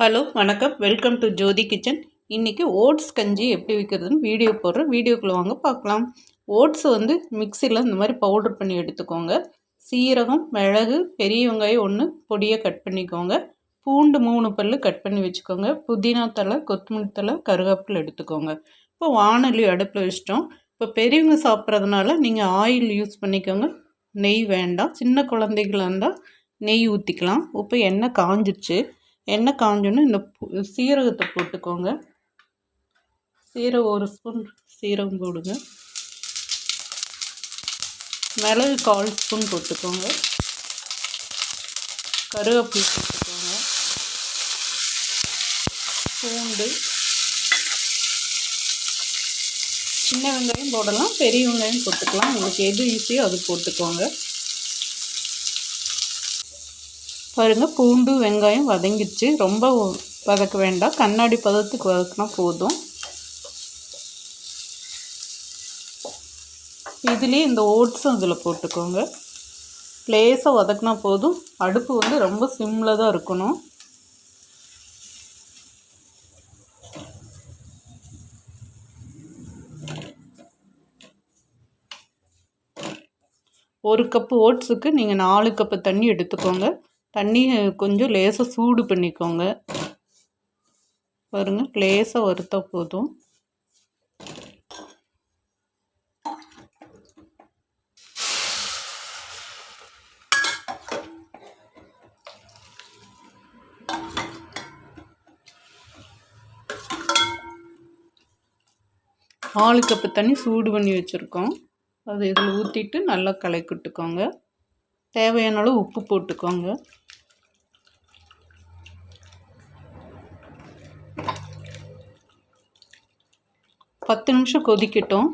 Hello வணக்கம். Welcome to Jothi kitchen இன்றைக்கி oats கஞ்சி எப்படி வைக்கிறதுன்னு வீடியோ போடுறேன் வீடியோக்குள்ளே வாங்க பார்க்கலாம். ஓட்ஸ் வந்து மிக்சியில் இந்த மாதிரி பவுடர் பண்ணி எடுத்துக்கோங்க. சீரகம் மிளகு பெரிய வெங்காயம் ஒன்று பொடியாக கட் பண்ணிக்கோங்க. பூண்டு மூணு பல் கட் பண்ணி வச்சுக்கோங்க. புதினா தலை கொத்தமல்லி தலை கருவேப்பில் எடுத்துக்கோங்க. இப்போ வானொலி அடுப்பில் வச்சிட்டோம். இப்போ பெரியவங்க சாப்பிட்றதுனால நீங்கள் ஆயில் யூஸ் பண்ணிக்கோங்க. நெய் வேண்டாம். சின்ன குழந்தைகளாக இருந்தால் நெய் ஊற்றிக்கலாம் இப்போ எண்ணெய் காஞ்சிச்சு எண்ணெய் காஞ்சோன்னு இந்த சீரகத்தை போட்டுக்கோங்க. சீரகம் ஒரு ஸ்பூன் சீரகம் போடுங்க. மிளகு கால் ஸ்பூன் போட்டுக்கோங்க. கருவேப்பிலை போட்டுக்கோங்க. பூண்டு. சின்ன வெங்காயம் போடலாம் பெரிய வெங்காயம் போட்டுக்கலாம். உங்களுக்கு எது ஈஸியோ அது போட்டுக்கோங்க. பாருங்கள் பூண்டு வெங்காயம் வதங்கிடுச்சு. ரொம்ப வதக்க வேண்டாம். கண்ணாடி பதத்துக்கு வதக்கினா போதும். இதுலேயே இந்த ஓட்ஸும் இதில் போட்டுக்கோங்க. லேசாக வதக்கினா போதும். அடுப்பு வந்து ரொம்ப சிம்மில் தான் இருக்கணும். ஒரு கப்பு ஓட்ஸுக்கு நீங்கள் நாலு கப்பு தண்ணி எடுத்துக்கோங்க. தண்ணியை கொஞ்சம் லேசாக சூடு பண்ணிக்கோங்க. பாருங்கள் லேசாக வறுத்தா போதும். நாலு கப்பு தண்ணி சூடு பண்ணி வச்சுருக்கோம். அது இதில் ஊற்றிட்டு நல்லா கலக்கிட்டுக்கோங்க. தேவையான அளவு உப்பு போட்டுக்கோங்க. பத்து நிமிஷம் கொதிக்கட்டும்.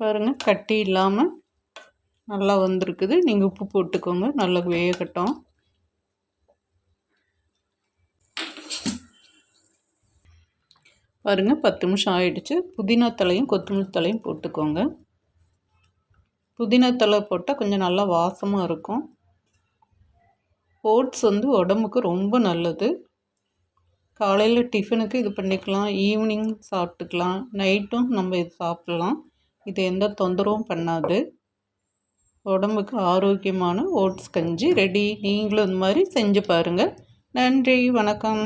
பாருங்கள் கட்டி இல்லாமல் நல்லா வந்திருக்குது. நீங்கள் உப்பு போட்டுக்கோங்க நல்லா வேகட்டும். பாருங்கள் பத்து நிமிஷம் ஆயிடுச்சு. புதினா தலையும் கொத்தமல்லி தலையும் போட்டுக்கோங்க. புதினத்தலை போட்டால் கொஞ்சம் நல்லா வாசமாக இருக்கும். ஓட்ஸ் வந்து உடம்புக்கு ரொம்ப நல்லது. காலையில் டிஃபனுக்கு இது பண்ணிக்கலாம் ஈவினிங் சாப்பிட்டுக்கலாம் நைட்டும் நம்ம இது சாப்பிட்லாம். இது எந்த தொந்தரவும் பண்ணாது. உடம்புக்கு ஆரோக்கியமான ஓட்ஸ் கஞ்சி ரெடி. நீங்களும் இந்த மாதிரி செஞ்சு பாருங்கள் நன்றி வணக்கம்.